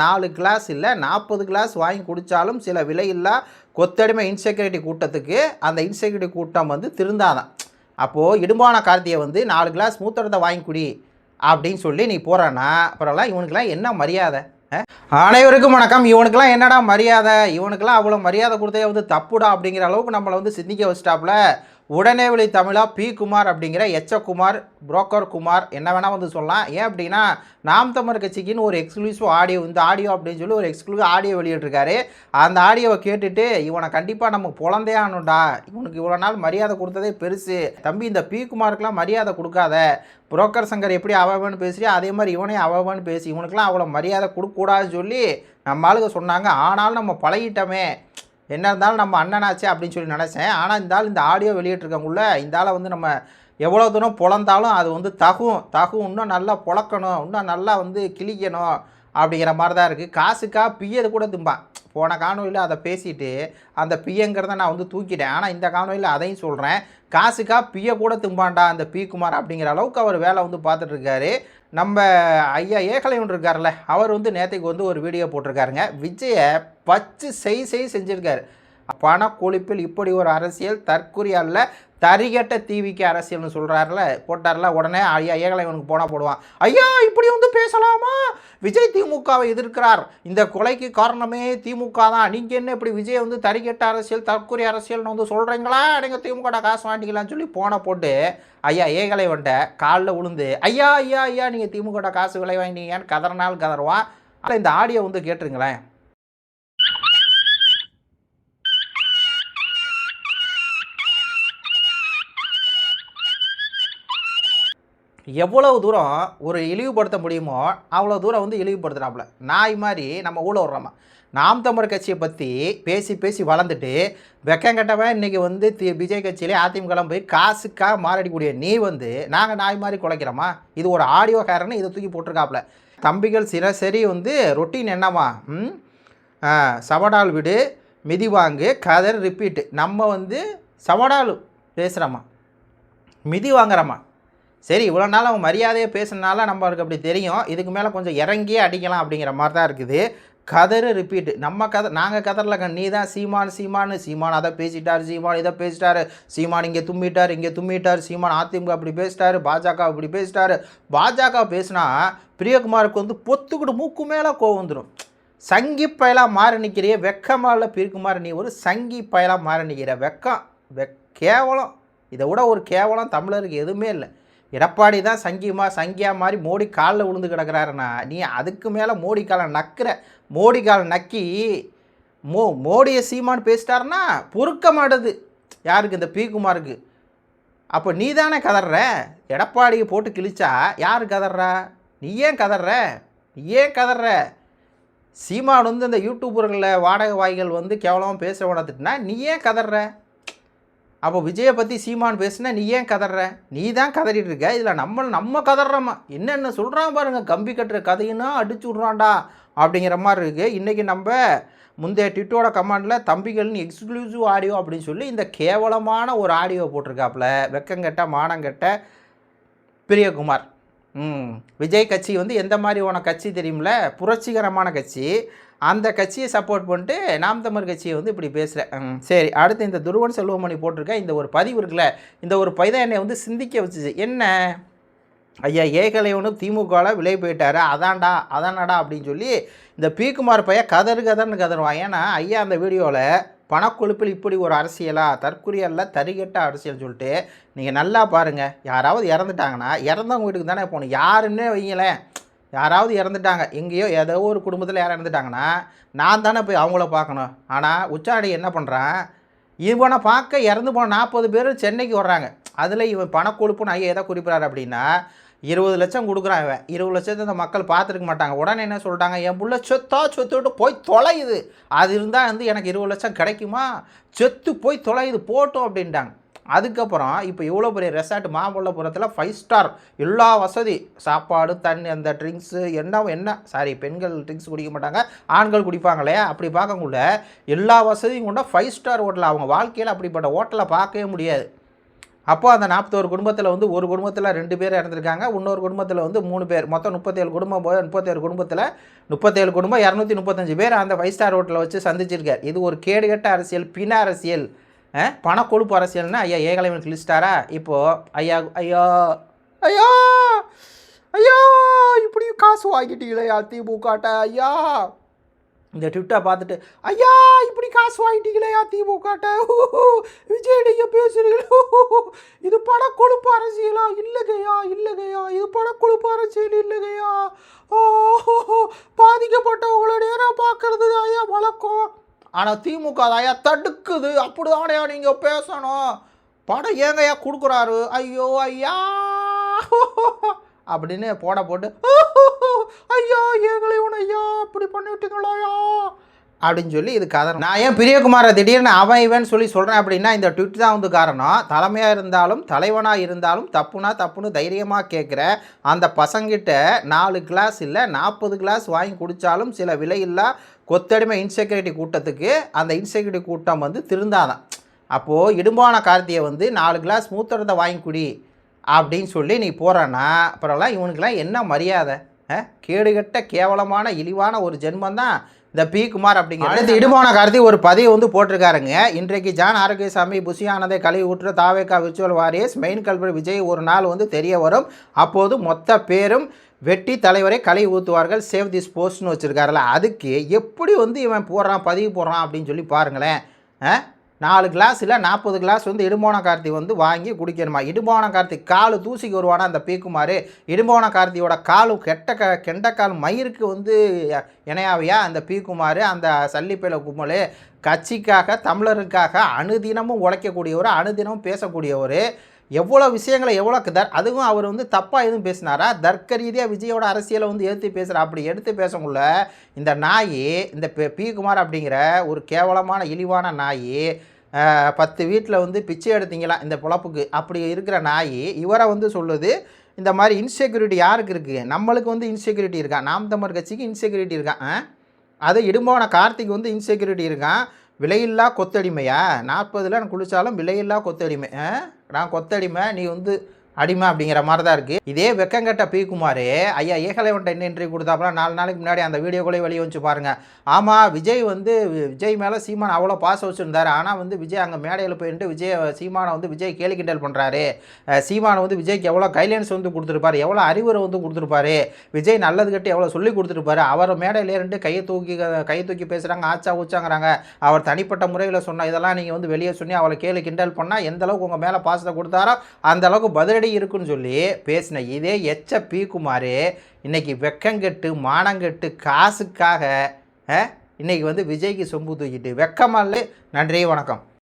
நாலு கிளாஸ் இல்லை நாற்பது கிளாஸ் வாங்கி குடித்தாலும் சில விலையில்லா கொத்தடிமை இன்செக்யூரிட்டி கூட்டத்துக்கு அந்த இன்செக்யூரிட்டி கூட்டம் வந்து திருந்தாதான். அப்போது இடும்பான கார்த்தியை வந்து நாலு கிளாஸ் மூத்தரத்தை வாங்கி குடி அப்படின்னு சொல்லி நீ போகிறான்னா அப்புறம்லாம் இவனுக்கெல்லாம் என்ன மரியாதை? அனைவருக்கும் வணக்கம். இவனுக்கெல்லாம் என்னடா மரியாதை? இவனுக்கெல்லாம் அவ்வளோ மரியாதை கொடுத்தே வந்து தப்புடா அப்படிங்கிற அளவுக்கு நம்மளை வந்து சிந்திக்க வச்சிட்டாப்புல. உடனே விழி தமிழா பி குமார் அப்படிங்கிற எச்சகுமார் புரோக்கர் குமார் என்ன வேணால் வந்து சொல்லலாம். ஏன் அப்படின்னா நாம் தமிழ் கட்சிக்குன்னு ஒரு எக்ஸ்க்ளூசிவ் ஆடியோ இந்த ஆடியோ அப்படின்னு சொல்லி ஒரு எக்ஸ்க்ளூசிவ் ஆடியோ வெளியிட்டிருக்காரு. அந்த ஆடியோவை கேட்டுட்டு இவனை கண்டிப்பாக நமக்கு குழந்தையே ஆகணும்டா. இவனுக்கு இவ்வளோ நாள் மரியாதை கொடுத்ததே பெருசு. தம்பி இந்த பி குமாருக்கெலாம் மரியாதை கொடுக்காத. புரோக்கர் சங்கர் எப்படி அவவன்னு பேசுறியோ அதே மாதிரி இவனே அவவன்னு பேசி இவனுக்கெலாம் அவ்வளோ மரியாதை கொடுக்கக்கூடாதுன்னு சொல்லி நம்ம ஆளுங்க சொன்னாங்க. ஆனாலும் நம்ம பழகிட்டோமே. என்ன இருந்தாலும் நம்ம அண்ணனாச்சே அப்படின்னு சொல்லி நினச்சேன். ஆனால் இந்த ஆள் இந்த ஆடியோ வெளியிட்டிருக்கவங்கள இந்த ஆளை வந்து நம்ம எவ்வளோ தூரம் பொழந்தாலும் அது வந்து தகும். தகும் இன்னும் நல்லா பொழக்கணும் இன்னும் நல்லா வந்து கிழிக்கணும் அப்படிங்கிற மாதிரி தான் இருக்குது காசுக்கா பியது கூட திம்பான் போன காணொலியில் அதை பேசிட்டு அந்த பியங்கிறத நான் வந்து தூக்கிட்டேன். ஆனால் இந்த காணொலியில் அதையும் சொல்கிறேன் காசுக்கா பிய கூட திம்பான்டா அந்த பி குமார் அப்படிங்கிற அளவுக்கு அவர் வேலை வந்து பார்த்துட்ருக்காரு நம்ம ஐயா ஏகலைவன் இருக்கார்ல அவர் வந்து நேற்றுக்கு வந்து ஒரு வீடியோ போட்டிருக்காருங்க. விஜயை பச்சு செய் செய் செஞ்சுருக்காரு. பண கொழிப்பில் இப்படி ஒரு அரசியல் தற்குறி அல்ல தரிகட்ட தீவிக்க அரசியல்னு சொல்கிறாருல போட்டார்ல உடனே ஐயா ஏகலைவனுக்கு போனால் போடுவான். ஐயா இப்படி வந்து பேசலாமா? விஜய் திமுகவை எதிர்க்கிறார். இந்த கொலைக்கு காரணமே திமுக தான். நீங்கள் என்ன இப்படி விஜய் வந்து தரிகட்ட அரசியல் தற்குறி அரசியல்னு வந்து சொல்கிறீங்களா நீங்கள் திமுக காசு வாங்கிக்கலாம்னு சொல்லி போன போட்டு ஐயா ஏகலைவன்ட்ட காலில் விழுந்து ஐயா ஐயா ஐயா நீங்கள் திமுக காசு விலை வாங்கினீங்கன்னு கதறனால் கதறுவான். ஆனால் இந்த ஆடியோ வந்து கேட்டுருங்களேன். எவ்வளவு தூரம் ஒரு இழிவுபடுத்த முடியுமோ அவ்வளோ தூரம் வந்து இழிவுபடுத்துகிறாப்புல நாய் மாதிரி நம்ம ஊழ விட்றோமா நாம் தமிழர் கட்சியை பற்றி பேசி பேசி வளர்ந்துட்டு வெக்கங்கட்டவன் இன்றைக்கி வந்து தி விஜய் கட்சியிலே அதிமுகலாம் போய் காசுக்காக மாறடிக்கூடிய நீ வந்து நாங்கள் நாய் மாதிரி குலைக்கிறோமா? இது ஒரு ஆடியோ காரன்னு இதை தூக்கி போட்டிருக்காப்புல. தம்பிகள் சிறசரி வந்து ரொட்டீன் என்னவா ம்? சவடால் சவடால் விடு மிதிவாங்கு கதர் ரிப்பீட்டு நம்ம வந்து சவடால் பேசுகிறோமா மிதி வாங்குறோமா? சரி இவ்வளோ நாள் அவன் மரியாதையை பேசுனால நம்மளுக்கு அப்படி தெரியும். இதுக்கு மேலே கொஞ்சம் இறங்கியே அடிக்கலாம் அப்படிங்கிற மாதிரி தான் இருக்குது. கதறு ரிப்பீட்டு நம்ம கதை நாங்கள் கதறல நீ தான் சீமான் சீமானு சீமான் அதை பேசிட்டார் சீமான் இதை பேசிட்டாரு. சீமான் இங்கே தும்மிட்டார் இங்கே தும்மிட்டார். சீமான் அதிமுக அப்படி பேசிட்டாரு பாஜக இப்படி பேசிட்டாரு. பாஜக பேசினா பிரியகுமாருக்கு வந்து பொத்துக்கிட்டு மூக்கு மேலே கோவம் வந்துடும் சங்கி பயலாக மாறி நிற்கிறிய வெக்கமாக பிரியகுமார் நீ ஒரு சங்கி பயலாக மாறி நிற்கிற வெக்கம். வெக் கேவலம். இதை விட ஒரு கேவலம் தமிழருக்கு எதுவுமே இல்லை. எடப்பாடி தான் சங்கிமா சங்கியா மாதிரி மோடி காலில் விழுந்து கிடக்குறாருண்ணா. நீ அதுக்கு மேலே மோடி காலை நக்கிற. மோடி காலை நக்கி மோ மோடியை சீமான்னு பேசிட்டாருன்னா பொறுக்க மாட்டுது யாருக்கு? இந்த பிகுமாருக்கு அப்போ நீ தானே கதற எடப்பாடியை போட்டு கிழிச்சா யார் கதறா நீ ஏன் கதற நீ ஏன் கதற சீமான் வந்து இந்த யூடியூபர்களில் வாடகை வாய்கள் வந்து கேவலமாக பேச திட்டினா நீ ஏன் கதற அப்போ விஜயை பற்றி சீமான் பேசுனா நீ ஏன் கதற நீ தான் கதறிட்டு இருக்க. இதில் நம்ம நம்ம கதறோமா என்னென்ன சொல்கிறான் பாருங்க. கம்பி கட்டுற கதையினா அடிச்சு விட்றான்டா. அப்படிங்கிற மாதிரி இருக்குது இன்றைக்கி நம்ம முந்தைய ட்விட்டோட கமாண்டில் தம்பிகள்னு எக்ஸ்க்ளூசிவ் ஆடியோ அப்படின்னு சொல்லி இந்த கேவலமான ஒரு ஆடியோ போட்டிருக்காப்புல. வெக்கங்கெட்ட மானங்கெட்ட பிரியகுமார். விஜய் கட்சி வந்து எந்த மாதிரி ஓன கட்சி தெரியுமில? புரட்சிகரமான கட்சி. அந்த கட்சியை சப்போர்ட் பண்ணிட்டு நாம் தமிழ் கட்சியை வந்து இப்படி பேசுகிறேன் ம், சரி அடுத்து இந்த துருவன் செல்வமணி போட்டிருக்க இந்த ஒரு பதிவு இருக்குல்ல இந்த ஒரு பைதான் என்னை வந்து சிந்திக்க வச்சுச்சு. என்ன? ஐயா ஏகலைவனும் திமுகவில் விலை போயிட்டாரு. அதான்டா அதானடா அப்படின்னு சொல்லி இந்த பி குமார் பையன் கதறு கதர்னு கதருவான் ஏன்னா ஐயா அந்த வீடியோவில் பணக்கொழுப்பில் இப்படி ஒரு அரசியலா தற்குறியல்ல தறிகட்ட அரசியல் சொல்லிட்டு நீங்கள் நல்லா பாருங்கள் யாராவது இறந்துட்டாங்கன்னா இறந்தவங்க வீட்டுக்கு தானே போகணும். யாருன்னே வைங்களேன். யாராவது இறந்துட்டாங்க. எங்கேயோ ஏதோ ஒரு குடும்பத்தில் யாரும் இறந்துட்டாங்கன்னா நான் தானே போய் அவங்கள பார்க்கணும். ஆனால் உச்சாடி என்ன பண்ணுறான் இவனை பார்க்க இறந்து போன நாற்பது பேர் சென்னைக்கு வர்றாங்க. அதில் இவன் பணக்கொழுப்புன்னு ஐயா எதை குறிப்பிட்றாரு அப்படின்னா இருபது லட்சம் கொடுக்குறான் இவன். இருபது லட்சத்தை இந்த மக்கள் பார்த்துருக்க மாட்டாங்க. உடனே என்ன சொல்லிட்டாங்க? என் புள்ள சொத்தா சொத்துட்டு போய் தொலையுது. அது இருந்தால் வந்து எனக்கு இருபது லட்சம் கிடைக்குமா? செத்து போய் தொலையுது போட்டோம் அப்படின்ட்டாங்க. அதுக்கப்புறம் இப்போ இவ்வளோ பெரிய ரெசார்ட் மாமல்லபுரத்தில் ஃபைவ் ஸ்டார் எல்லா வசதி சாப்பாடு தண்ணி அந்த ட்ரிங்க்ஸு என்ன என்ன. சாரி பெண்கள் ட்ரிங்க்ஸ் குடிக்க மாட்டாங்க ஆண்கள் குடிப்பாங்களே அப்படி பார்க்கக்குள்ள எல்லா வசதியும் கொண்ட ஃபைவ் ஸ்டார் ஹோட்டல் அவங்க வாழ்க்கையில் அப்படிப்பட்ட ஹோட்டலை பார்க்கவே முடியாது. அப்போது அந்த நாற்பத்தோரு குடும்பத்தில் வந்து ஒரு குடும்பத்தில் ரெண்டு பேர் இறந்துருக்காங்க இன்னொரு குடும்பத்தில் வந்து மூணு பேர். மொத்தம் முப்பத்தேழு குடும்பம் போய் முப்பத்தேழு குடும்பத்தில் முப்பத்தேழு குடும்பம் இரநூத்தி முப்பத்தஞ்சு பேர் அந்த ஃபைவ் ஸ்டார் ஹோட்டலில் வச்சு சந்திச்சிருக்கார். இது ஒரு கேடுகட்ட அரசியல் பின அரசியல் அஹ், பணக்கொழுப்பு அரசியல்னா ஐயா ஏகலைவன் கிளிஸ்டாரா இப்போது ஐயா ஐயா ஐயா ஐயா இப்படி காசு வாங்கிட்டீங்களே திமுகட்ட ஐயா. இந்த ட்விட்டை பார்த்துட்டு ஐயா இப்படி காசு வாங்கிட்டீங்களேயா திமுகட்ட? விஜய் நீங்கள் பேசுகிறீங்களோ இது படக்கொழுப்பு அரசியலா? இல்லைங்கய்யா இல்லைங்கய்யா. இது படக்கொழுப்பு அரசியல் இல்லைங்கய்யா. ஓ பாதிக்கப்பட்டவங்கள நேரம் பார்க்கறது ஐயா வழக்கம். ஆனால் திமுக ஐயா தடுக்குது. அப்படிதானையா நீங்கள் பேசணும். படம் ஏங்கய்யா கொடுக்குறாரு? ஐயோ ஐயா அப்படின்னு போட போட்டு ஐயா எங்களை ஐயா அப்படி பண்ணிவிட்டீங்களாயா அப்படின்னு சொல்லி இது கதை நான் ஏன் பிரியகுமாரை திடீர்னு அவன் இவன் சொல்லி சொல்கிறேன் அப்படின்னா இந்த ட்விட் தான் வந்து காரணம். தலைமையாக இருந்தாலும் தலைவனாக இருந்தாலும் தப்புனா தப்புன்னு தைரியமாக கேட்குற அந்த பசங்கிட்ட நாலு கிளாஸ் இல்லை நாற்பது கிளாஸ் வாங்கி குடித்தாலும் சில விலையில்லா கொத்தடிமை இன்செக்யூரிட்டி கூட்டத்துக்கு அந்த இன்செக்யூரிட்டி கூட்டம் வந்து திருந்தாதான். அப்போது இடும்பான கார்த்தியை வந்து நாலு கிளாஸ் மூத்தரத்தை வாங்கி குடி அப்படின்னு சொல்லி நீ போகிறன்னா அப்புறம்லாம் இவனுக்கெல்லாம் என்ன மரியாதை? கேடுகட்ட கேவலமான இழிவான ஒரு ஜென்மம் தான் இந்த பி. குமார் அப்படிங்கிற அடுத்து இடுமான கார்த்தி ஒரு பதிவு வந்து போட்டிருக்காருங்க. இன்றைக்கு ஜான் ஆரோக்கியசாமி புஷியானதை கழுவி ஊற்ற தாவேக்கா விர்ச்சுவல் வாரியர்ஸ் மெயின் கல்வர் விஜய் ஒரு நாள் வந்து தெரிய வரும். அப்போது மொத்த பேரும் வெட்டி தலைவரை கழுவி ஊற்றுவார்கள் சேவ் திஸ் போஸ்ட்னு வச்சுருக்காருல அதுக்கு எப்படி வந்து இவன் போடுறான் பதிவு போடுறான் அப்படின்னு சொல்லி பாருங்களேன். நாலு கிளாஸ் இல்லை நாற்பது கிளாஸ் வந்து இடும்போன கார்த்தி வந்து வாங்கி குடிக்கணுமா? இடும்போன கார்த்தி காலு தூசிக்கு வருவானா அந்த பீக்குமார் இடும்போன கார்த்தியோட காலு கெட்ட க கெண்டக்கால் மயிருக்கு வந்து இணையாவையா அந்த பீக்குமார் அந்த சல்லிப்பேல கும்பல் கட்சிக்காக தமிழருக்காக அனுதினமும் உழைக்கக்கூடியவர் அனுதினமும் பேசக்கூடியவர். எவ்வளோ விஷயங்களை எவ்வளோ தர் அதுவும் அவர் வந்து தப்பாக எதுவும் பேசினாரா? தர்க்க ரீதியாக விஜயோட அரசியலை வந்து எடுத்து பேசுகிற அப்படி எடுத்து பேசக்குள்ள இந்த நாய் இந்த பி குமார் அப்படிங்கிற ஒரு கேவலமான இழிவான நாய் பத்து வீட்டில் வந்து பிச்சை எடுத்தீங்களா? இந்த பொழப்புக்கு. அப்படி இருக்கிற நாய் இவரை வந்து சொல்லுது இந்த மாதிரி இன்செக்யூரிட்டி யாருக்கு இருக்குது நம்மளுக்கு வந்து இன்செக்யூரிட்டி இருக்கான் நாம் தமிழ் கட்சிக்கு இன்செக்யூரிட்டி இருக்கான் அதை அது இடும்போன கார்த்திக் வந்து இன்செக்யூரிட்டி இருக்கான் விலையில்லா கொத்தடிமையா? நாற்பதுல நான் குளித்தாலும் விலையில்லா கொத்தடிமை. ஆ? நான் கொத்தடிமை நீ வந்து அடிமை அப்படிங்கிற மாதிரி தான் இருக்குது இதே வெக்கங்கட்ட பி. குமார் ஐயா ஏகலைவன்ட்ட என்ன இன்டர்வியூ கொடுத்தாப்புல நாலு நாளைக்கு முன்னாடி அந்த வீடியோக்குள்ளே வெளியே வந்து பாருங்கள் ஆமாம் விஜய் வந்து விஜய் மேலே சீமான் அவ்வளோ பாசம் வச்சுருந்தாரு. ஆனால் வந்து விஜய் அங்கே மேடையில் போயிட்டு விஜய் சீமானை வந்து விஜய் கேலி கிண்டல் பண்ணுறாரு சீமானை வந்து விஜய்க்கு எவ்வளோ கைட்லைன்ஸ் வந்து கொடுத்துருப்பாரு எவ்வளோ அறிவுரை வந்து கொடுத்துருப்பாரு. விஜய் நல்லது கட்டி எவ்வளோ சொல்லி கொடுத்துருப்பாரு. அவர் மேடையில் இருந்து கையை தூக்கி கையை தூக்கி பேசுகிறாங்க ஆச்சா ஊச்சாங்கிறாங்க. அவர் தனிப்பட்ட முறையில் சொன்ன இதெல்லாம் நீங்கள் வந்து வெளியே சொல்லி அவளை கேலி கிண்டல் பண்ணால் எந்த அளவுக்கு உங்கள் மேலே பாசத்தை கொடுத்தாரோ அந்த அளவுக்கு பதிலடி இருக்குன்னு சொல்லி பேசின இதே எச்ச பி குமார் இன்னைக்கு வெக்கங்கெட்டு மானங்கெட்டு காசுக்காக இன்றைக்கி வந்து விஜய்க்கு சொம்பு தூக்கிட்டு வெக்கமல்ல நன்றி வணக்கம்.